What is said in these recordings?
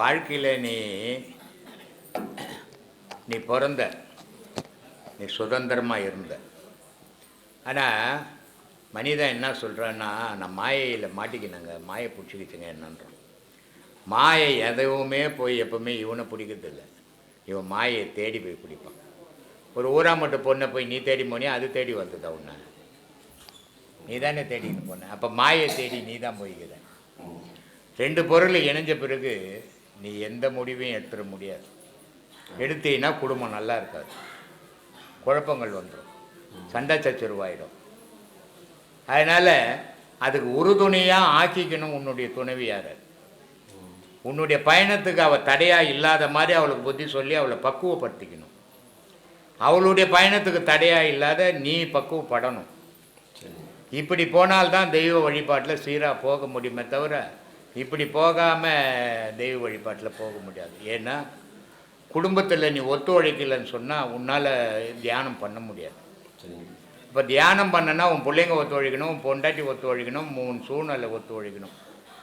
வாழ்க்கையில் நீ நீ பிறந்த நீ சுதந்திரமாக இருந்த. ஆனால் மனிதன் என்ன சொல்கிறான்னா நான் மாயையில் மாட்டிக்கினாங்க மாயை பிடிச்சிக்கிச்சுங்க என்னன்றான் மாயை எதுவுமே போய் எப்பவுமே இவனை பிடிக்கிறதில்ல இவன் மாயை தேடி போய் பிடிப்பான். ஒரு ஊரா மட்டும் பொண்ணை போய் நீ தேடி போனியா அது தேடி வந்ததா உன்னை? நீ தானே தேடின்னு போன. அப்போ மாயை தேடி நீ தான் போய்கிற ரெண்டு பொருள் இணைஞ்ச பிறகு நீ எந்த முடிவையும் எடுத்துட முடியாது. எடுத்தீங்கன்னா குடும்பம் நல்லா இருக்காது. குழப்பங்கள் வந்துடும் சண்டை சச்சரவாயிடும். அதனால் அதுக்கு உறுதுணையாக ஆக்கிக்கணும் உன்னுடைய துணைவியாரை உன்னுடைய பயணத்துக்கு அவள் தடையாக இல்லாத மாதிரி அவளுக்கு புத்தி சொல்லி அவளை பக்குவப்படுத்திக்கணும். அவளுடைய பயணத்துக்கு தடையாக இல்லாத நீ பக்குவப்படணும். இப்படி போனால்தான் தெய்வ வழிபாட்டில் சீராக போக முடியுமே தவிர இப்படி போகாமல் தெய்வ வழிபாட்டில் போக முடியாது. ஏன்னா குடும்பத்தில் நீ ஒத்துழைக்கலைன்னு சொன்னால் உன்னால் தியானம் பண்ண முடியாது. இப்போ தியானம் பண்ணனா உன் பிள்ளைங்க ஒத்துழைக்கணும் உன் பொண்டாட்டி ஒத்துழைக்கணும் உன் சூழ்நிலை ஒத்துழைக்கணும்.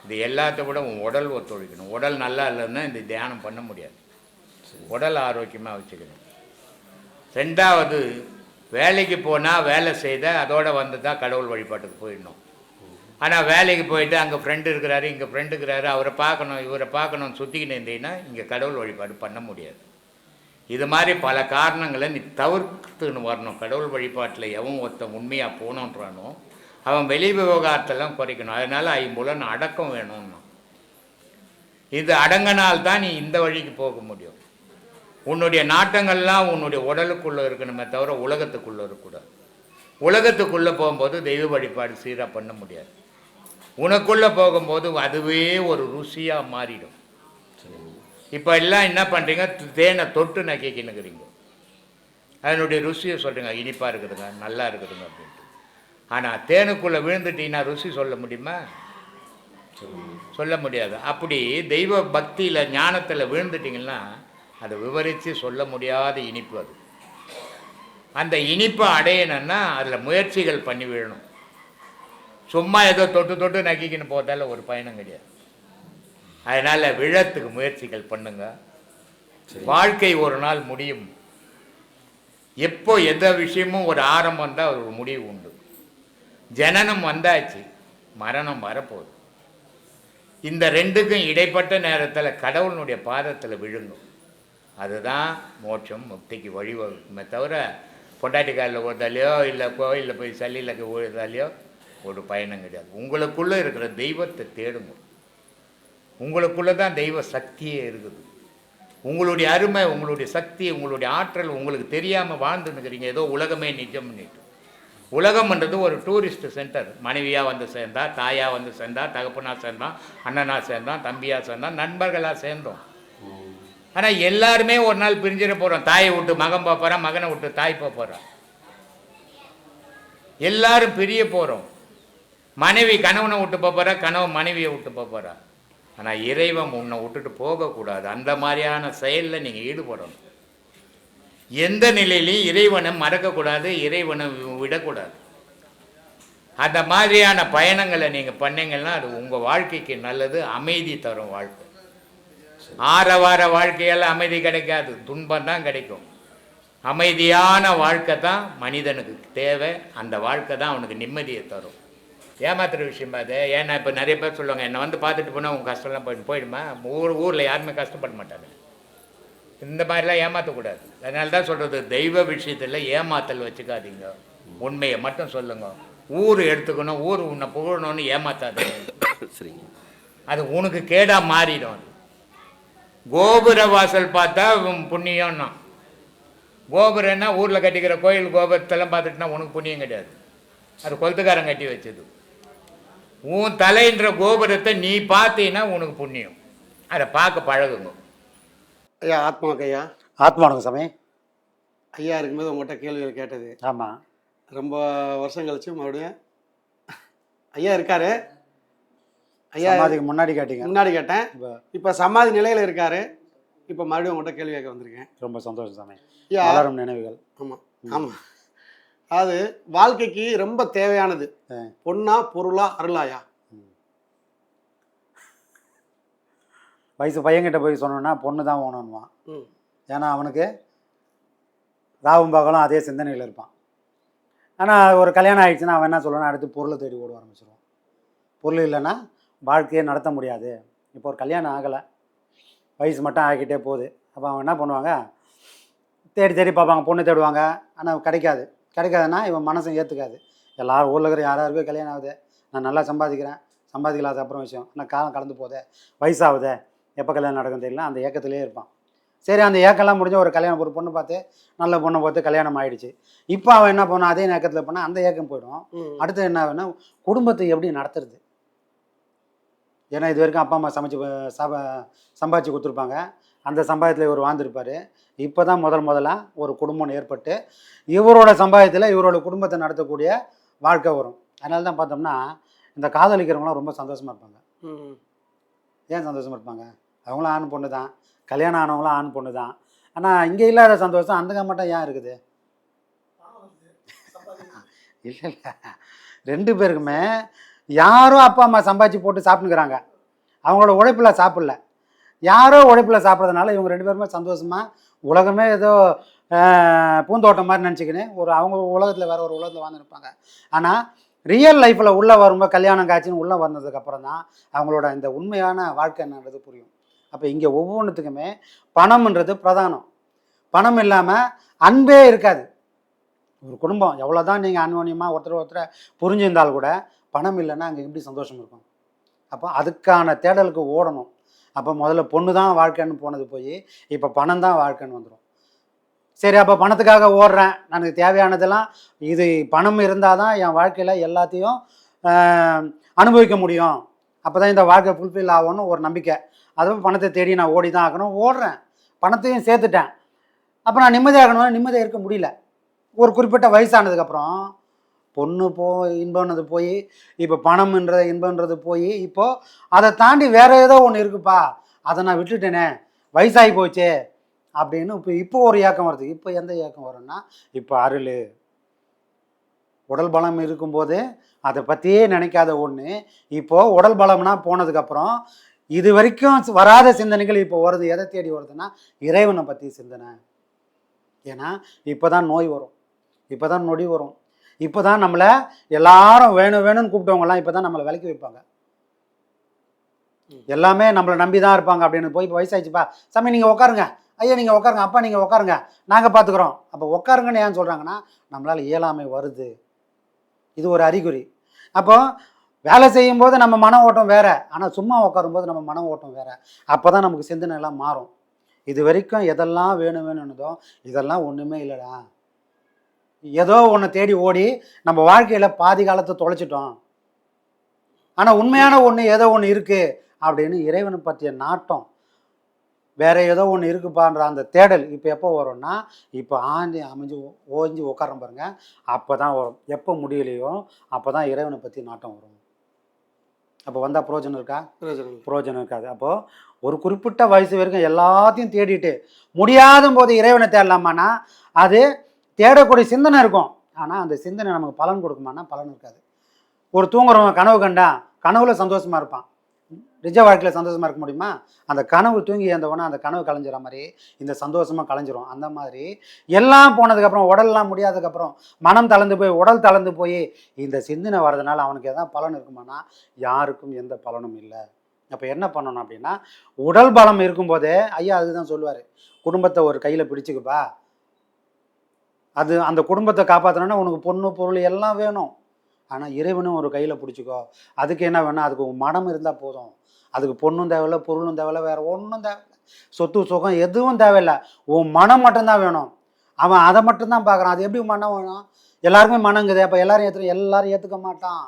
இது எல்லாத்த விட உன் உடல் ஒத்துழைக்கணும். உடல் நல்லா இல்லைன்னா இந்த தியானம் பண்ண முடியாது. உடல் ஆரோக்கியமாக வச்சுக்கணும். ரெண்டாவது வேலைக்கு போனால் வேலை செய்த அதோட வந்து தான் கடவுள் வழிபாட்டுக்கு போயிடணும். ஆனால் வேலைக்கு போயிட்டு அங்கே ஃப்ரெண்டு இருக்கிறாரு இங்கே ஃப்ரெண்டு இருக்கிறாரு அவரை பார்க்கணும் இவரை பார்க்கணும் சுற்றிக்கிட்டு இருந்தீங்கன்னா இங்கே கடவுள் வழிபாடு பண்ண முடியாது. இது மாதிரி பல காரணங்களை நீ தவிர்த்துன்னு வரணும். கடவுள் வழிபாட்டில் எவன் ஒருத்தன் உண்மையாக போகணுன்றானோ அவன் வெளி விவகாரத்தெல்லாம் குறைக்கணும். அதனால் ஐம்புலன் அடக்கம் வேணும்னா. இது அடங்கினால்தான் நீ இந்த வழிக்கு போக முடியும். உன்னுடைய நாட்டங்கள்லாம் உன்னுடைய உடலுக்குள்ளே இருக்கணுமே தவிர உலகத்துக்குள்ளே இருக்கக்கூடாது. உலகத்துக்குள்ளே போகும்போது தெய்வ வழிபாடு சீராக பண்ண முடியாது. உனக்குள்ளே போகும்போது அதுவே ஒரு ருசியாக மாறிடும். இப்போ எல்லாம் என்ன பண்ணுறீங்க தேனை தொட்டு நக்கிக்கின்னுக்கிறீங்க அதனுடைய ருசியை சொல்கிறீங்க இனிப்பாக இருக்குதுங்க நல்லா இருக்குதுங்க அப்படின்ட்டு. ஆனால் தேனுக்குள்ளே விழுந்துட்டீங்கன்னா ருசி சொல்ல முடியுமா? சொல்ல முடியாது. அப்படி தெய்வ பக்தியில் ஞானத்தில் விழுந்துட்டிங்கன்னா அதை விவரித்து சொல்ல முடியாத இனிப்பு அது. அந்த இனிப்பை அடையணும்னா அதில் முயற்சிகள் பண்ணி விழணும். சும்மா ஏதோ தொட்டு தொட்டு நக்கிக்கின்னு போதால ஒரு பயணம் கிடையாது. அதனால் விழத்துக்கு முயற்சிகள் பண்ணுங்க. வாழ்க்கை ஒரு நாள் முடியும். எப்போ எந்த விஷயமும் ஒரு ஆரம்பம் தான் ஒரு முடிவு உண்டு. ஜனனம் வந்தாச்சு மரணம் வரப்போகுது. இந்த ரெண்டுக்கும் இடைப்பட்ட நேரத்தில் கடவுளுடைய பாதத்தில் விழுங்கும் அதுதான் மோட்சம் முக்திக்கு வழிவகுக்குமே தவிர பொண்டாட்டி காலில் ஓடுதாலையோ இல்லை கோயிலில் போய் சல்லியில் ஓடுதாலையோ ஒரு பயணம் கிடையாது. உங்களுக்குள்ளே இருக்கிற தெய்வத்தை தேடுங்க. உங்களுக்குள்ளே தான் தெய்வ சக்தியே இருக்குது. உங்களுடைய அருமை உங்களுடைய சக்தி உங்களுடைய ஆற்றல் உங்களுக்கு தெரியாமல் வாழ்ந்துன்னுக்கிறீங்க. ஏதோ உலகமே நிஜம் நிஜம்னுட்டு உலகம்ன்றது ஒரு டூரிஸ்ட் சென்டர் மனைவியாக வந்து சேர்ந்தா தாயாக வந்து சேர்ந்தா தகப்பனாக சேர்ந்தான் அண்ணனாக சேர்ந்தான் தம்பியாக சேர்ந்தான் நண்பர்களாக சேர்ந்தோம். ஆனால் எல்லாருமே ஒரு நாள் பிரிஞ்சிட போகிறோம் தாயை விட்டு மகன் போகிறான் மகனை விட்டு தாய் போகிறான் எல்லாரும் பிரிய போகிறோம் மனைவி கணவனை விட்டு போகிறா கணவன் மனைவியை விட்டு போகிறா ஆனால் இறைவன் உன்னை விட்டுட்டு போகக்கூடாது அந்த மாதிரியான செயலில் நீங்கள் ஈடுபடணும். எந்த நிலையிலையும் இறைவனை மறக்கக்கூடாது இறைவனை விடக்கூடாது. அந்த மாதிரியான பயணங்களை நீங்கள் பண்ணீங்கன்னா அது உங்கள் வாழ்க்கைக்கு நல்லது அமைதி தரும் வாழ்க்கை. ஆரவார வாழ்க்கையால் அமைதி கிடைக்காது துன்பம் தான் கிடைக்கும். அமைதியான வாழ்க்கை தான் மனிதனுக்கு தேவை அந்த வாழ்க்கை தான் அவனுக்கு நிம்மதியை தரும். ஏமாத்துற விஷயம் அது ஏன்னா இப்போ நிறைய பேர் சொல்லுவாங்க என்னை வந்து பார்த்துட்டு போனால் உங்கள் கஷ்டம்லாம் போய் போயிடுமா? ஊர் ஊரில் யாருமே கஷ்டப்பட மாட்டாங்க. இந்த மாதிரிலாம் ஏமாற்றக்கூடாது அதனால தான் சொல்கிறது தெய்வ விஷயத்தில் ஏமாத்தல் வச்சுக்காதீங்க. உண்மையை மட்டும் சொல்லுங்க. ஊர் எடுத்துக்கணும் ஊர் உன்னை புகழணும்னு ஏமாத்தாதீங்க. சரிங்க. அது உனக்கு கேடாக மாறிடும் அது. கோபுர வாசல் பார்த்தா புண்ணியம்னா. கோபுரம்னா ஊரில் கட்டிக்கிற கோயில் கோபுரத்தெல்லாம் பார்த்துட்டுனா உனக்கு புண்ணியம் கிடையாது. அது கொளுத்துக்காரன் கட்டி வச்சது. உன் தலைன்ற கோபுரத்தை நீ பார்த்தீங்கன்னா உனக்கு புண்ணியம். அதை பார்க்க பழகுங்க. ஐயா ஆத்மாக்கு ஐயா. ஆத்மானுங்க சாமி. ஐயா இருக்கும்போது உங்கள்கிட்ட கேள்விகள் கேட்டது. ஆமாம் ரொம்ப வருஷம் கழிச்சு மறுபடியும். ஐயா இருக்காரு. ஐயா சமாதிக்கு முன்னாடி கேட்டீங்க. முன்னாடி கேட்டேன். இப்போ இப்போ சமாதி நிலையில் இருக்காரு. இப்போ மறுபடியும் உங்கள்கிட்ட கேள்வி கேட்க வந்திருக்கேன். ரொம்ப சந்தோஷம் சாமி. ஐயா. நினைவுகள். ஆமாம் ஆமாம் அது வாழ்க்கைக்கு ரொம்ப தேவையானது. பொண்ணா பொருளா அருளாயா? வயசு பையன்கிட்ட போய் சொன்னோன்னா பொண்ணு தான் ஓணுன்னுவான் ம். ஏன்னா அவனுக்கு ராவும் பகலும் அதே சிந்தனையில் இருப்பான். ஆனால் ஒரு கல்யாணம் ஆயிடுச்சுன்னா அவன் என்ன சொல்லுவான் அடுத்து பொருளை தேடி ஓட ஆரம்பிச்சிருவான். பொருள் இல்லைன்னா வாழ்க்கையை நடத்த முடியாது. இப்போ ஒரு கல்யாணம் ஆகலை. வயசு மட்டும் ஆகிக்கிட்டே போகுது. அப்போ அவன் என்ன பண்ணுவாங்க? தேடி தேடி பார்ப்பாங்க. பொண்ணு தேடுவாங்க. ஆனால் கிடைக்காது. கிடைக்காதுன்னா இவன் மனசை ஏற்றுக்காது எல்லாரும் ஊரில் இருக்கிற யார் யாருக்கும் கல்யாணம் ஆகுது. நான் நல்லா சம்பாதிக்கிறேன். சம்பாதிக்கல அது அப்புறம் விஷயம். ஆனால் காலம் கடந்து போதே? வயசாகுதே? எப்போ கல்யாணம் நடக்கும் தெரியல. அந்த ஏக்கத்திலே இருப்பான். சரி அந்த ஏக்கெல்லாம் முடிஞ்ச ஒரு கல்யாணம் ஒரு பொண்ணு பார்த்து நல்ல பொண்ணை பார்த்து கல்யாணம் ஆயிடுச்சு. இப்போ அவன் என்ன பண்ணான்? அதே ஏக்கத்தில் பண்ணால் அந்த ஏக்கம் போயிடும். அடுத்து என்ன ஆகுன்னா குடும்பத்தை எப்படி நடத்துறது? ஏன்னா இது வரைக்கும் அப்பா அம்மா சமைச்சு சப சம்பாதிச்சு கொடுத்துருப்பாங்க. அந்த சம்பாயத்தில் இவர் வாழ்ந்திருப்பார். இப்போ தான் முதல் முதல்ல ஒரு குடும்பம் ஏற்பட்டு இவரோட சம்பாயத்தில் இவரோட குடும்பத்தை நடத்தக்கூடிய வாழ்க்கை வரும். அதனால தான் பார்த்தோம்னா இந்த காதலிக்கிறவங்களாம் ரொம்ப சந்தோஷமாக இருப்பாங்க. ஏன் சந்தோஷமா இருப்பாங்க? அவங்களும் ஆண் பொண்ணு தான் கல்யாணம் ஆனவங்களும் ஆண் பொண்ணு தான் ஆனால் இங்கே இல்லாத சந்தோஷம் அந்த மட்டும் ஏன் இருக்குது? இல்லை இல்லை. ரெண்டு பேருக்குமே யாரும் அப்பா அம்மா சம்பாதிச்சு போட்டு சாப்பிட்டுக்கிறாங்க. அவங்களோட உழைப்பில் சாப்பிடல. யாரோ உழைப்பில் சாப்பிட்றதுனால இவங்க ரெண்டு பேருமே சந்தோஷமாக உலகமே ஏதோ பூந்தோட்டம் மாதிரி நினச்சிக்கின்னு ஒரு அவங்க உலகத்தில் வேறு ஒரு உலகத்தில் வாழ்ந்துருப்பாங்க. ஆனால் ரியல் லைஃப்பில் உள்ளே வரும்போது கல்யாணம் காட்சின்னு உள்ளே வந்ததுக்கப்புறம் தான் அவங்களோட இந்த உண்மையான வாழ்க்கை என்னன்றது புரியும். அப்போ இங்கே ஒவ்வொன்றுத்துக்குமே பணம்ன்றது பிரதானம். பணம் இல்லாமல் அன்பே இருக்காது. ஒரு குடும்பம் எவ்வளோ தான் நீங்கள் அன்யோன்யமாக ஒருத்தர் ஒருத்தரை புரிஞ்சிருந்தால் கூட பணம் இல்லைன்னா அங்கே எப்படி சந்தோஷம் இருக்கும்? அப்போ அதுக்கான தேடலுக்கு ஓடணும். அப்போ முதல்ல பொண்ணு தான் வாழ்க்கைன்னு போனது போய் இப்போ பணம் தான் வாழ்க்கைன்னு வந்துடும் சரி அப்போ பணத்துக்காக ஓடுறேன். எனக்கு தேவையானதெல்லாம் இது பணம் இருந்தால் தான் என் வாழ்க்கையில் எல்லாத்தையும் அனுபவிக்க முடியும். அப்போ தான் இந்த வாழ்க்கை ஃபுல்ஃபில் ஆகும்னு ஒரு நம்பிக்கை. அதுவும் பணத்தை தேடி நான் ஓடி தான் ஆகணும். ஓடுறேன். பணத்தையும் சேர்த்துட்டேன். அப்போ நான் நிம்மதியாகணும்னா நிம்மதியாக இருக்க முடியல. ஒரு குறிப்பிட்ட வயசானதுக்கப்புறம் பொண்ணு போ இன்பம்னது போய் இப்போ பணம்ன்ற இன்பம்ன்றது போய் இப்போது அதை தாண்டி வேற ஏதோ ஒன்று இருக்குப்பா. அதை நான் விட்டுட்டேனே. வயசாகி போச்சே. அப்படின்னு இப்போ இப்போ ஒரு ஏக்கம் வருது. இப்போ எந்த ஏக்கம் வரும்னா இப்போ அருள். உடல் பலம் இருக்கும்போது அதை பற்றியே நினைக்காத ஒன்று இப்போது உடல் பலம்னா போனதுக்கப்புறம் இது வரைக்கும் வராத சிந்தனைகள் இப்போ வருது. எதை தேடி வருதுன்னா இறைவனை பற்றி சிந்தனை. ஏன்னா இப்போ தான் நோய் வரும். இப்போ தான் நொடி வரும். இப்போ தான் நம்மளை எல்லாரும் வேணும் வேணும்னு கூப்பிட்டவங்கலாம் இப்போ தான் நம்மளை விலக்கி வைப்பாங்க. எல்லாமே நம்மளை நம்பி தான் இருப்பாங்க அப்படின்னு போய் இப்போ வயசாயிடுச்சுப்பா. சாமி நீங்கள் உட்காருங்க ஐயா நீங்கள் உட்காருங்க அப்பா நீங்கள் உட்காருங்க நாங்கள் பார்த்துக்குறோம் அப்போ உட்காருங்கன்னு ஏன் சொல்கிறாங்கன்னா நம்மளால் இயலாமை வருது. இது ஒரு அறிகுறி. அப்போ வேலை செய்யும்போது நம்ம மன ஓட்டம் வேறு. ஆனால் சும்மா உட்காரும்போது நம்ம மன ஓட்டம் வேறு. அப்போ தான் நமக்கு சிந்தனை எல்லாம் மாறும். இது வரைக்கும் எதெல்லாம் வேணும் வேணும்னுதோ இதெல்லாம் ஒன்றுமே இல்லைடா. ஏதோ ஒன்று தேடி ஓடி நம்ம வாழ்க்கையில் பாதி காலத்தை தொலைச்சிட்டோம். ஆனால் உண்மையான ஒன்று ஏதோ ஒன்று இருக்குது அப்படின்னு இறைவனை பற்றிய நாட்டம் வேற ஏதோ ஒன்று இருக்குப்பான்ற அந்த தேடல் இப்போ எப்போ வரும்னா இப்போ ஆண்டி அமைஞ்சு ஓஞ்சி உட்காரம் பாருங்க அப்போ தான் வரும். எப்போ முடியலையோ அப்போ தான் இறைவனை பற்றி நாட்டம் வரும். அப்போ வந்தால் பிரயோஜனம் இருக்கா. பிரயோஜனம் இருக்காது. அப்போது ஒரு குறிப்பிட்ட வயசு வரைக்கும் எல்லாத்தையும் தேடிட்டு முடியாத போது இறைவனை தேடலாமான்னா அது தேடக்கூடிய சிந்தனை இருக்கும். ஆனால் அந்த சிந்தனை நமக்கு பலன் கொடுக்குமானா பலன் இருக்காது. ஒரு தூங்குறவங்க கனவு கண்டா கனவுல சந்தோஷமா இருப்பான். நிஜ வாழ்க்கையில் சந்தோஷமா இருக்க முடியுமா? அந்த கனவு தூங்கி எழுந்தவொடனே அந்த கனவு கலைஞ்சிற மாதிரி இந்த சந்தோஷமா கலைஞ்சிரும். அந்த மாதிரி எல்லாம் போனதுக்கப்புறம் உடல்லாம் முடியாததுக்கப்புறம் மனம் தளர்ந்து போய் உடல் தளர்ந்து போய் இந்த சிந்தனை வர்றதுனால அவனுக்கு எதாவது பலன் இருக்குமானா யாருக்கும் எந்த பலனும் இல்லை. அப்போ என்ன பண்ணணும் அப்படின்னா உடல் பலம் இருக்கும்போதே ஐயா அதுதான் சொல்லுவார். குடும்பத்தை ஒரு கையில் பிடிச்சிக்குப்பா. அது அந்த குடும்பத்தை காப்பாற்றணும்னா உனக்கு பொண்ணு பொருள் எல்லாம் வேணும். ஆனால் இறைவனும் ஒரு கையில் பிடிச்சிக்கோ. அதுக்கு என்ன வேணும்? அதுக்கு உன் மனம் இருந்தால் போதும். அதுக்கு பொண்ணும் தேவையில்ல பொருளும் தேவையில்ல வேறு ஒன்றும் தேவையில்லை. சொத்து சுகம் எதுவும் தேவையில்லை. உன் மனம் மட்டும்தான் வேணும். அவன் அதை மட்டும்தான் பார்க்குறான். அது எப்படி மனம் வேணும்? எல்லாருக்குமே மனங்குது அப்போ எல்லாரும் ஏற்று எல்லாரும் ஏற்றுக்க மாட்டான்.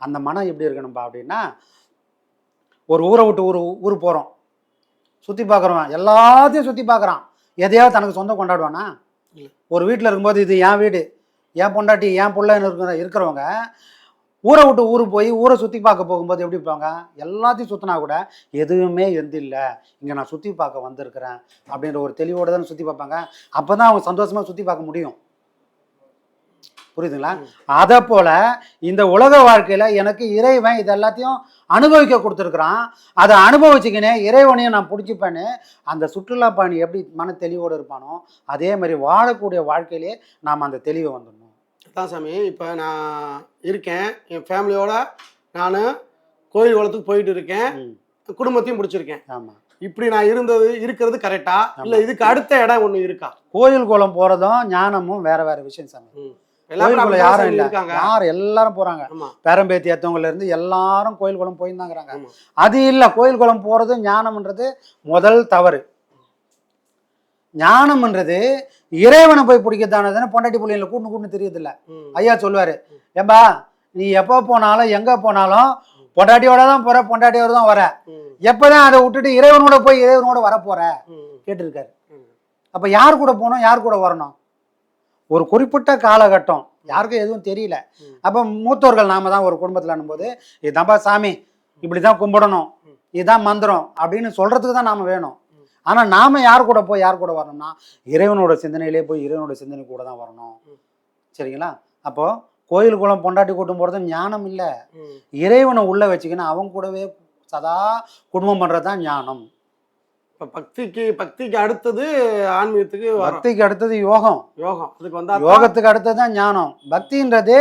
அந்த மனம் எப்படி இருக்கணும்ப்பா அப்படின்னா ஒரு ஊரை விட்டு ஊர் ஊர் போகிறோம் சுற்றி பார்க்குறவன் எல்லாத்தையும் சுற்றி பார்க்குறான். எதையாவது தனக்கு சொந்தம் கொண்டாடுவானா? ஒரு வீட்டில் இருக்கும்போது இது என் வீடு என் பொண்டாட்டி என் பிள்ளைன்னு இருக்கிற இருக்கிறவங்க ஊரை விட்டு ஊர் போய் ஊரை சுற்றி பார்க்க போகும்போது எப்படி இருப்பாங்க? எல்லாத்தையும் சுற்றினா கூட எதுவுமே எந்த இல்லை. இங்கே நான் சுற்றி பார்க்க வந்திருக்கிறேன் அப்படின்ற ஒரு தெளிவோடு தானே சுற்றி பார்ப்பாங்க. அப்போ தான் அவங்க சந்தோஷமாக சுற்றி பார்க்க முடியும். புரியுதுங்களா? அதை போல இந்த உலக வாழ்க்கையில் எனக்கு இறைவன் இது எல்லாத்தையும் அனுபவிக்க கொடுத்துருக்குறான். அதை அனுபவிச்சுக்கினே இறைவனையும் நான் பிடிச்சிப்பேன்னு அந்த சுற்றுலா பயணி எப்படி மன தெளிவோடு இருப்பானோ அதே மாதிரி வாழக்கூடிய வாழ்க்கையிலே நாம் அந்த தெளிவை வந்துடணும். அதான் சாமி இப்போ நான் இருக்கேன். என் ஃபேமிலியோட நான் கோயில் குளத்துக்கு போயிட்டு இருக்கேன். குடும்பத்தையும் முடிச்சிருக்கேன் ஆமாம் இப்படி நான் இருந்தது இருக்கிறது கரெக்டா இல்லை இதுக்கு அடுத்த இடம் ஒன்று இருக்கா? கோயில் குளம் போகிறதும் ஞானமும் வேற வேற விஷயம் சாமி. ம். எல்லாரும் கோயில் குளம் அப்படிதான் யாரும் இல்லை. இருக்காங்க யார் எல்லாரும் போகிறாங்க ஆமா. பேரம்பேத்தி ஏற்றவங்கல இருந்து எல்லாரும் கோயில் குளம் போயிருந்தாங்கிறாங்க. அது இல்லை கோயில் குளம் போகிறது ஞானம்ன்றது முதல் தவறு. ஞானம்ன்றது இறைவனை போய் பிடிக்கத்தானதுன்னு பொண்டாட்டி பிள்ளைங்களை கூட்டு கூட்டு தெரியுதில்ல. ஐயா சொல்லுவார் ஏம்பா நீ எப்போ போனாலும் எங்கே போனாலும் பொண்டாட்டியோட தான் போகிற பொண்டாட்டியோட தான் வர. ம். எப்போ தான் அதை விட்டுட்டு இறைவனோட போய் இறைவனோட வர போகிற ம். கேட்டிருக்காரு. அப்போ யார் கூட போகணும் யார் கூட வரணும்? ஒரு குறிப்பிட்ட காலகட்டம் யாருக்கும் எதுவும் தெரியல. அப்போ மூத்தோர்கள் நாம தான் ஒரு குடும்பத்தில் போது இதுதான்ப்பா சாமி இப்படி தான் கும்பிடணும். இதுதான் மந்திரம் அப்படின்னு சொல்றதுக்கு தான் நாம வேணும். ஆனால் நாம யார் கூட போய் யார் கூட வரணும்னா இறைவனோட சிந்தனையிலே போய் இறைவனோட சிந்தனை கூட தான் வரணும். சரிங்களா அப்போ கோயில் குளம் பொண்டாட்டி கூட்டம் போகிறது ஞானம் இல்லை. இறைவனை உள்ள வச்சுக்கின்னு அவங்க கூடவே சதா குடும்பம் பண்ணுறது தான் ஞானம் இப்ப பக்திக்கு பக்திக்கு அடுத்தது ஆன்மீகத்துக்கு பக்திக்கு அடுத்தது யோகம். யோகம். அதுக்கு வந்தா யோகத்துக்கு அடுத்தது தான் ஞானம். பக்தின்றது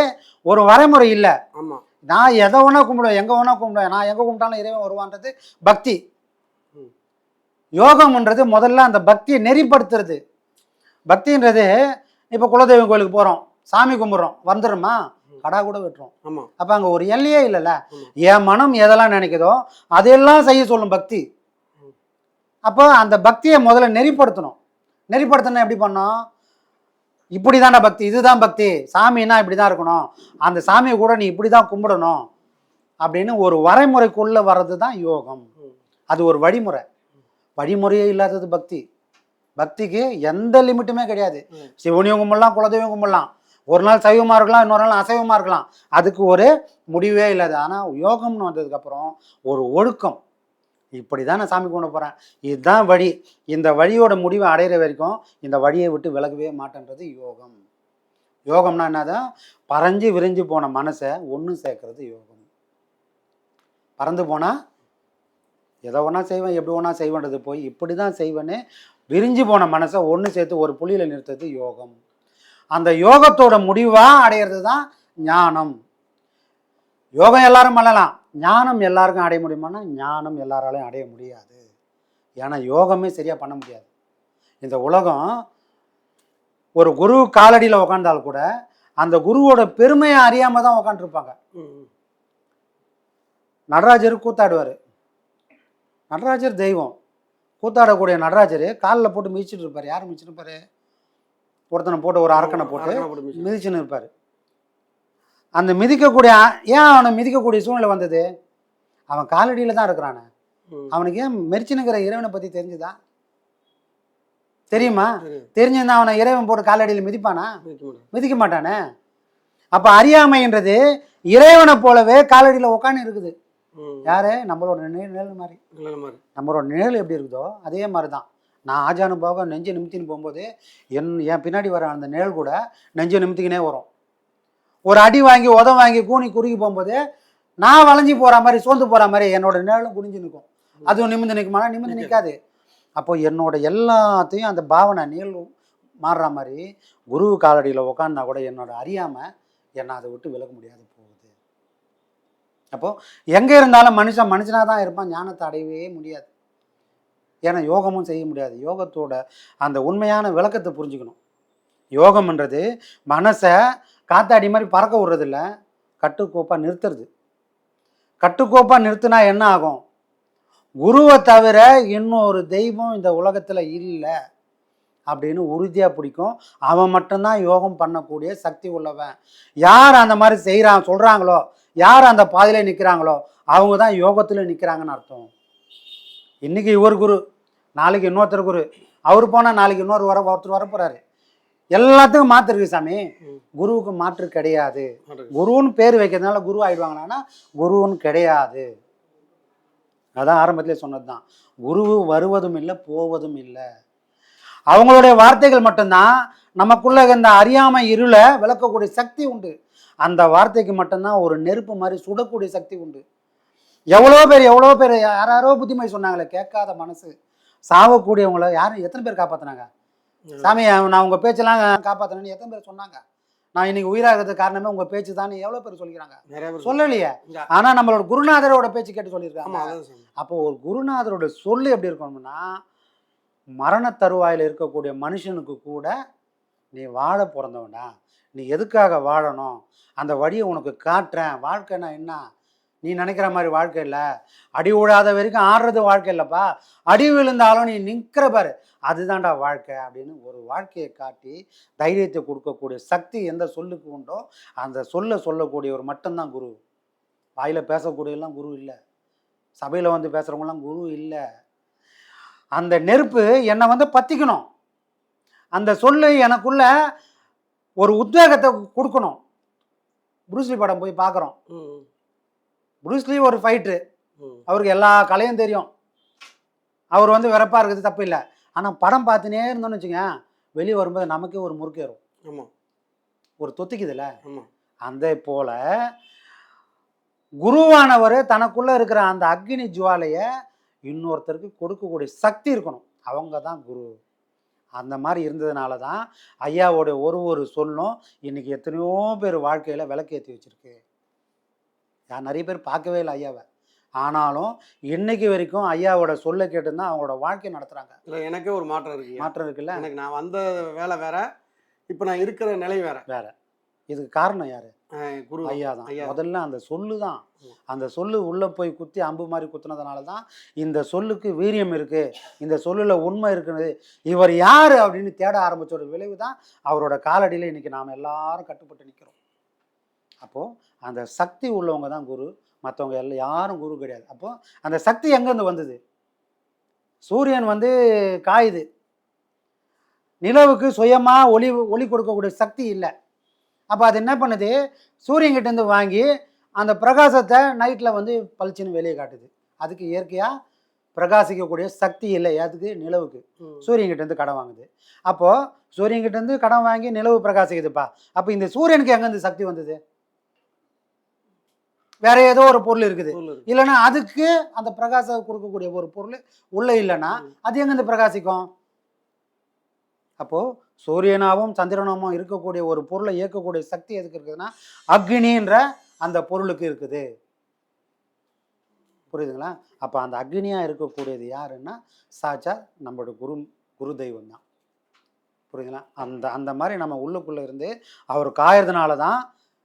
ஒரு வரைமுறை இல்லை. ஆமா. நான் எதை வேணா கும்பிடுவேன் எங்கே வேணா கும்பிடுவேன் நான் எங்கே கும்பிட்டாலும் இறைவன் வருவான்றது பக்தி. யோகம்ன்றது முதல்ல அந்த பக்தியை நெறிப்படுத்துறது. பக்தின்றது இப்போ குலதெய்வம் கோயிலுக்கு போகிறோம் சாமி கும்பிட்றோம் வந்துடுமா கடா கூட வெட்டுறோம். ஆமா. அப்போ அங்கே ஒரு எல்லையே இல்லைல்ல. என் மனம் எதெல்லாம் நினைக்குதோ அதெல்லாம் செய்ய சொல்லும் பக்தி. அப்போ அந்த பக்தியை முதல்ல நெறிப்படுத்தணும். நெறிப்படுத்தணும் எப்படி பண்ணோம் இப்படி பக்தி இதுதான் பக்தி. சாமின்னா இப்படி தான் இருக்கணும். அந்த சாமியை கூட நீ இப்படி தான் கும்பிடணும். அப்படின்னு ஒரு வரைமுறைக்குள்ளே வர்றது தான் யோகம். அது ஒரு வழிமுறை. வழிமுறையே இல்லாதது பக்தி. பக்திக்கு எந்த லிமிட்டுமே கிடையாது. சிவனையும் கும்பிடலாம் குலதெய்வம் கும்பிடலாம். ஒரு நாள் சைவமாக இருக்கலாம் இன்னொரு நாள் அசைவமாக இருக்கலாம். அதுக்கு ஒரு முடிவே இல்லாது. ஆனால் யோகம்னு வந்ததுக்கப்புறம் ஒரு ஒழுக்கம். இப்படி தான் நான் சாமி கும்பிட போகிறேன் இதுதான் வழி. இந்த வழியோட முடிவை அடையிற வரைக்கும் இந்த வழியை விட்டு விலகவே மாட்டேன்றது யோகம். யோகம்னா என்னதான் பறஞ்சு விரிஞ்சு போன மனசை ஒன்று சேர்க்கறது யோகம். பறந்து போனால் எதை ஒன்றா செய்வேன் எப்படி ஒன்றா செய்வேன்றது போய் இப்படி தான் செய்வேன்னு விரிஞ்சு போன மனசை ஒன்று சேர்த்து ஒரு புள்ளியில் நிறுத்துறது யோகம். அந்த யோகத்தோட முடிவாக அடையிறது தான் ஞானம். யோகம் எல்லாரும் பண்ணலாம். ஞானம் எல்லாருக்கும் அடைய முடியுமானா ஞானம் எல்லாராலையும் அடைய முடியாது. ஏன்னா யோகமே சரியாக பண்ண முடியாது. இந்த உலகம் ஒரு குரு காலடியில் உக்காந்தால் கூட அந்த குருவோட பெருமையை அறியாமல் தான் உக்காந்துருப்பாங்க. நடராஜர் கூத்தாடுவார். நடராஜர் தெய்வம். கூத்தாடக்கூடிய நடராஜர் காலில் போட்டு மிதிச்சிட்டு இருப்பார். யார் மிதிச்சிட்டு இருப்பாரு ஒருத்தனை போட்டு ஒரு அரக்கனை போட்டு. மிதிச்சுன்னு இருப்பார். அந்த மிதிக்கக்கூடிய ஏன் அவனை மிதிக்கக்கூடிய சூழ்நிலை வந்தது? அவன் காலடியில் தான் இருக்கிறானே. அவனுக்கு ஏன் மெரிச்சினுங்கிற இறைவனை பற்றி தெரிஞ்சுதா? தெரியுமா. தெரிஞ்சிருந்தா அவனை இறைவன் போட்டு காலடியில் மிதிப்பானா? மிதிக்க மாட்டான். அப்போ அறியாமைன்றது இறைவனை போலவே காலடியில் உட்காந்து இருக்குது. யாரு? நம்மளோட நிழல் மாதிரி. நம்மளோட நிழல் எப்படி இருக்குதோ அதே மாதிரி தான் நான் ஆஜானுபாக நெஞ்சை நிமித்தின்னு போகும்போது என் என் பின்னாடி வர அந்த நிழல் கூட நெஞ்சை நிமித்திக்கினே வரும். ஒரு அடி வாங்கி உதம் வாங்கி கூனி குறுகி போகும்போது நான் வளைஞ்சி போகிற மாதிரி சோர்ந்து போகிற மாதிரி என்னோட நிழலும் குனிஞ்சு நிற்கும். அதுவும் நிமிந்து நிற்குமா? நிமிந்து நிற்காது. அப்போ என்னோட எல்லாத்தையும் அந்த பாவனை நிகழ் மாறுற மாதிரி குரு காலடியில் உக்காந்தா கூட என்னோட அறியாமல் என்னை அதை விட்டு விலக முடியாது போகுது. அப்போ எங்கே இருந்தாலும் மனுஷன் மனுஷனாக தான் இருப்பான். ஞானத்தை அடையவே முடியாது. ஏன்னா யோகமும் செய்ய முடியாது. யோகத்தோட அந்த உண்மையான விளக்கத்தை புரிஞ்சுக்கணும். யோகம்ன்றது மனசை காத்தாடி மாதிரி பறக்க விடுறதில்ல. கட்டுக்கோப்பாக நிறுத்துறது. கட்டுக்கோப்பாக நிறுத்தினா என்ன ஆகும்? குருவை தவிர இன்னொரு தெய்வம் இந்த உலகத்தில் இல்லை அப்படின்னு உறுதியாக பிடிக்கும். அவன் மட்டும்தான் யோகம் பண்ணக்கூடிய சக்தி உள்ளவன். யார் அந்த மாதிரி செய்கிறான் சொல்கிறாங்களோ யார் அந்த பாதையில் நிற்கிறாங்களோ அவங்க தான் யோகத்தில் நிற்கிறாங்கன்னு அர்த்தம். இன்னைக்கு இவர் குரு நாளைக்கு இன்னொருத்தர் குரு. அவர் போனால் நாளைக்கு இன்னொரு வர ஒருத்தர் வர போகிறாரு எல்லாத்துக்கும் மாற்று இருக்கு சாமி. குருவுக்கு மாற்று கிடையாது. குருன்னு பேர் வைக்கிறதுனால குரு ஆயிடுவாங்களான்னா குருன்னு கிடையாது. அதான் ஆரம்பத்திலே சொன்னது தான் குரு வருவதும் இல்லை போவதும் இல்லை. அவங்களுடைய வார்த்தைகள் மட்டும்தான் நமக்குள்ள இந்த அறியாமை இருளை விளக்கக்கூடிய சக்தி உண்டு. அந்த வார்த்தைக்கு மட்டும்தான் ஒரு நெருப்பு மாதிரி சுடக்கூடிய சக்தி உண்டு. எவ்வளோ பேர் எவ்வளோ பேர் யாராரோ புத்திமதி சொன்னாங்களே கேட்காத மனசு. சாவக்கூடியவங்கள யாரும் எத்தனை பேர் காப்பாத்துனாங்க? சாமி நான் உங்கள் பேச்செல்லாம் காப்பாற்றினேன்னு எத்தனை பேர் சொன்னாங்க? நான் இன்னைக்கு உயிராகிறதுக்கு காரணமே உங்கள் பேச்சு தான் எவ்வளோ பேர் சொல்லிக்கிறாங்க? நிறைய பேர் சொல்லலையே. ஆனால் நம்மளோட குருநாதரோட பேச்சு கேட்டு சொல்லியிருக்காங்க. அப்போ ஒரு குருநாதரோட சொல்லு எப்படி இருக்கணும்னா மரண தருவாயில் இருக்கக்கூடிய மனுஷனுக்கு கூட நீ வாழ பிறந்தவன்டா நீ எதுக்காக வாழணும்? அந்த வழியை உனக்கு காட்டுறேன். வாழ்க்கைனா என்ன? நீ நினைக்கிற மாதிரி வாழ்க்கை இல்லை. அடி விழாத வரைக்கும் ஆடுறது வாழ்க்கை இல்லைப்பா. அடி விழுந்தாலும் நீ நிற்கிற பாரு. அதுதான்டா வாழ்க்கை அப்படின்னு ஒரு வாழ்க்கையை காட்டி தைரியத்தை கொடுக்கக்கூடிய சக்தி எந்த சொல்லுக்கு உண்டோ அந்த சொல்ல சொல்லக்கூடியவர் மட்டும்தான் குரு. வாயில் பேசக்கூடியெல்லாம் குரு இல்லை. சபையில் வந்து பேசுகிறவங்களாம் குரு இல்லை. அந்த நெருப்பு என்னை வந்து பற்றிக்கணும் அந்த சொல்லு எனக்குள்ள ஒரு உத்வேகத்தை கொடுக்கணும். புரூஸ்லி படம் போய் பார்க்குறோம் புரூஸ்லி ஒரு ஃபைட்ரு ம். அவருக்கு எல்லா கலையும் தெரியும். அவர் வந்து வெறப்பாக இருக்கிறது தப்பு இல்லை. ஆனால் படம் பார்த்துனே இருந்தோம்னு வச்சுங்க வெளியே வரும்போது நமக்கே ஒரு முறுக்கேறும் ஆமா. ஒரு தொத்திக்குதுல்ல? அந்த போல குருவானவர் தனக்குள்ள இருக்கிற அந்த அக்னி ஜுவாலையை இன்னொருத்தருக்கு கொடுக்கக்கூடிய சக்தி இருக்கணும். அவங்க தான் குரு. அந்த மாதிரி இருந்ததுனால தான் ஐயாவோட ஒரு ஒரு சொல்லும் இன்னைக்கு எத்தனையோ பேர் வாழ்க்கையில் விளக்கேற்றி வச்சிருக்கு. யார் நிறைய பேர் பார்க்கவே இல்லை ஐயாவை. ஆனாலும் இன்னைக்கு வரைக்கும் ஐயாவோட சொல்ல கேட்டுதான் அவங்களோட வாழ்க்கை நடத்துகிறாங்க இல்ல எனக்கே ஒரு மாற்றம் இருக்கு மாற்றம் இருக்குல்ல? எனக்கு நான் வந்த வேலை வேற இப்போ நான் இருக்கிற நிலை வேற. வேற. இதுக்கு காரணம் யாரு? குரு ஐயா தான். முதல்ல அந்த சொல்லு தான். அந்த சொல்லு உள்ள போய் குத்தி அம்பு மாதிரி குத்துனதுனால தான் இந்த சொல்லுக்கு வீரியம் இருக்கு. இந்த சொல்லுல உண்மை இருக்குது இவர் யாரு அப்படின்னு தேட ஆரம்பிச்ச ஒரு விளைவு தான் அவரோட காலடியில் இன்னைக்கு நாம் எல்லாரும் கட்டுப்பட்டு நிற்கிறோம் அப்போ அந்த சக்தி உள்ளவங்க தான் குரு. மற்றவங்க எல்லாம் யாரும் குரு கிடையாது. அப்போ அந்த சக்தி எங்கேருந்து வந்தது? சூரியன் வந்து காயுது. நிலவுக்கு சுயமா ஒளி ஒளி கொடுக்கக்கூடிய சக்தி இல்லை. அப்போ அது என்ன பண்ணுது? சூரியன்கிட்டேருந்து வாங்கி அந்த பிரகாசத்தை நைட்டில் வந்து பளிச்சுன்னு வெளியே காட்டுது. அதுக்கு இயற்கையாக பிரகாசிக்கக்கூடிய சக்தி இல்லை. அதுக்கு நிலவுக்கு. சூரியன்கிட்டேருந்து கடன் வாங்குது. அப்போது சூரியன்கிட்டேருந்து கடன் வாங்கி நிலவு பிரகாசிக்குதுப்பா. அப்போ இந்த சூரியனுக்கு எங்கேருந்து சக்தி வந்தது? வேற ஏதோ ஒரு பொருள் இருக்குது. இல்லைன்னா அதுக்கு அந்த பிரகாசம் கொடுக்கக்கூடிய ஒரு பொருள் உள்ள இல்லைன்னா அது எங்கேருந்து பிரகாசிக்கும்? அப்போ சூரியனாவும் சந்திரனாவும் இருக்கக்கூடிய ஒரு பொருளை இயக்கக்கூடிய சக்தி எதுக்கு இருக்குதுன்னா அக்னின்ற அந்த பொருளுக்கு இருக்குது. புரியுதுங்களா? அப்போ அந்த அக்னியா இருக்கக்கூடியது யாருன்னா சாச்சா நம்மளோட குரு குரு தெய்வம் தான். புரியுதுங்களா? அந்த அந்த மாதிரி நம்ம உள்ளுக்குள்ளே இருந்து அவர் காயறதுனால தான்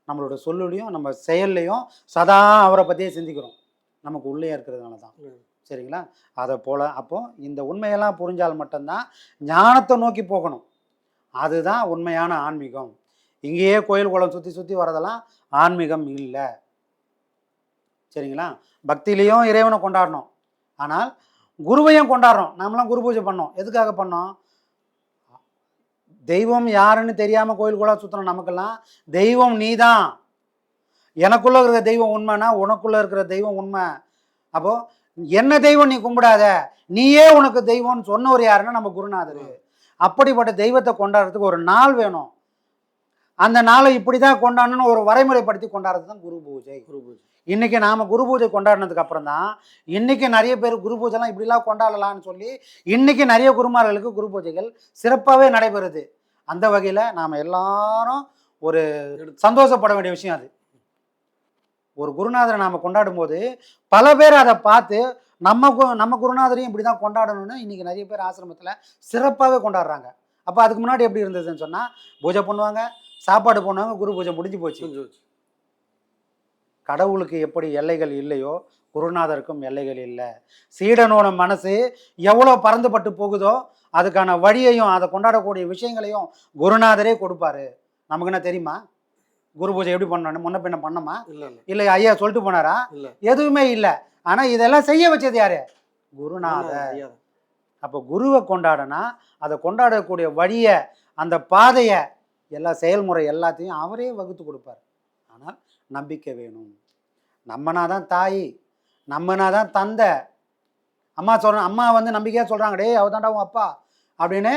நம்மளோட சொல்லுலையும் நம்ம செயல்லையும் சதா அவரை பற்றியே சிந்திக்கிறோம். நமக்கு உள்ளே இருக்கிறதுனால தான். சரிங்களா? அதை போல் அப்போ இந்த உண்மையெல்லாம் புரிஞ்சால் மட்டும்தான் ஞானத்தை நோக்கி போகணும். அதுதான் உண்மையான ஆன்மீகம். இங்கேயே கோயில் குளம் சுற்றி சுற்றி வரதெல்லாம் ஆன்மீகம் இல்லை. சரிங்களா? பக்தியிலையும் இறைவனை கொண்டாடணும். ஆனால் குருவையும் கொண்டாடுறோம். நாமெல்லாம் குரு பூஜை பண்ணோம். எதுக்காக பண்ணோம்? தெய்வம் யாருன்னு தெரியாமல் கோயில் குளம் சுற்றணும் நமக்கெல்லாம். தெய்வம் நீதான். எனக்குள்ள இருக்கிற தெய்வம் உண்மைனா உனக்குள்ள இருக்கிற தெய்வம் உண்மை. அப்போ என்ன தெய்வம் நீ கும்பிடாத? நீயே உனக்கு தெய்வம்னு சொன்னவர் யாருன்னா நம்ம குருநாதர். அப்படிப்பட்ட தெய்வத்தை கொண்டாடுறதுக்கு ஒரு நாள் வேணும். அந்த நாளை இப்படி தான் கொண்டாடணும்னு ஒரு வரைமுறைப்படுத்தி கொண்டாடுறது தான் குரு பூஜை. குரு பூஜை. இன்னைக்கு நாம குரு பூஜை கொண்டாடினதுக்கு அப்புறம் தான் இன்னைக்கு நிறைய பேர் குரு பூஜைலாம் இப்படிலாம் கொண்டாடலாம்னு சொல்லி இன்னைக்கு நிறைய குருமார்களுக்கு குரு பூஜைகள் சிறப்பாகவே நடைபெறுது. அந்த வகையில் நாம் எல்லாரும் ஒரு சந்தோஷப்பட வேண்டிய விஷயம் அது. ஒரு குருநாதரை நாம் கொண்டாடும் போது பல பேர் அதை பார்த்து நம்ம கு- நம்ம குருநாதரையும் இப்படி தான் கொண்டாடணும்னு இன்னைக்கு நிறைய பேர் ஆசிரமத்தில் சிறப்பாகவே கொண்டாடுறாங்க. அப்போ அதுக்கு முன்னாடி எப்படி இருந்ததுன்னு சொன்னால் பூஜை பண்ணுவாங்க சாப்பாடு பண்ணுவாங்க குரு பூஜை முடிஞ்சு போச்சு. கடவுளுக்கு எப்படி எல்லைகள் இல்லையோ குருநாதருக்கும் எல்லைகள் இல்லை. சீடனோட மனசு எவ்வளோ பறந்துபட்டு போகுதோ அதுக்கான வழியையும் அதை கொண்டாடக்கூடிய விஷயங்களையும் குருநாதரே கொடுப்பாரு. நமக்கு என்ன தெரியுமா? குரு பூஜை எப்படி பண்ணணும்? முன்ன பின்ன பண்ணோமா இல்ல இல்ல. ஐயா சொல்லிட்டு போனாரா. எதுவுமே இல்லை. ஆனால் இதெல்லாம் செய்ய வச்சது யாரு? குருநாதர். அப்போ குருவை கொண்டாடனா அதை கொண்டாடக்கூடிய வழியை அந்த பாதையை எல்லா செயல்முறை எல்லாத்தையும் அவரே வகுத்து கொடுப்பார். ஆனால் நம்பிக்கை வேணும். நம்மனா தான் தாய் நம்மனா தான் தந்தை. அம்மா சொல்ற அம்மா வந்து நம்பிக்கையாக சொல்கிறாங்க டேய் அவ தாண்டா உன் அப்பா. அப்படின்னு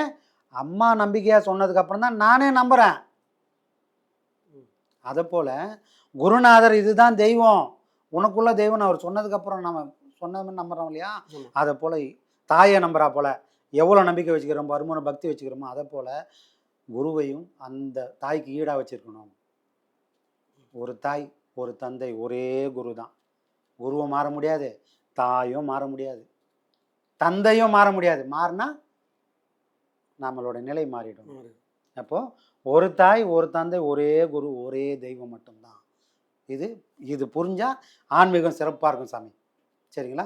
அம்மா நம்பிக்கையாக சொன்னதுக்கப்புறம் தான் நானே நம்புகிறேன் அதை போல் குருநாதர் இதுதான் தெய்வம். உனக்குள்ள தெய்வம் அவர் சொன்னதுக்கப்புறம் நம்ம சொன்ன மாதிரி நம்புறோம் இல்லையா. அதை போல் தாயை நம்புறா போல. எவ்வளோ நம்பிக்கை வச்சுக்கிறோமோ வருமான பக்தி வச்சுக்கிறோமோ அதை போல் குருவையும் அந்த தாய்க்கு ஈடாக வச்சிருக்கணும். ஒரு தாய் ஒரு தந்தை ஒரே குரு தான் குருவும் மாற முடியாது தாயும் மாற முடியாது. தந்தையும் மாற முடியாது. மாறினா நம்மளோட நிலை மாறிடும். அப்போ ஒரு தாய் ஒரு தந்தை ஒரே குரு ஒரே தெய்வம் மட்டும்தான். இது இது புரிஞ்சா ஆன்மீகம் சிறப்பாக இருக்கும் சாமி. சரிங்களா?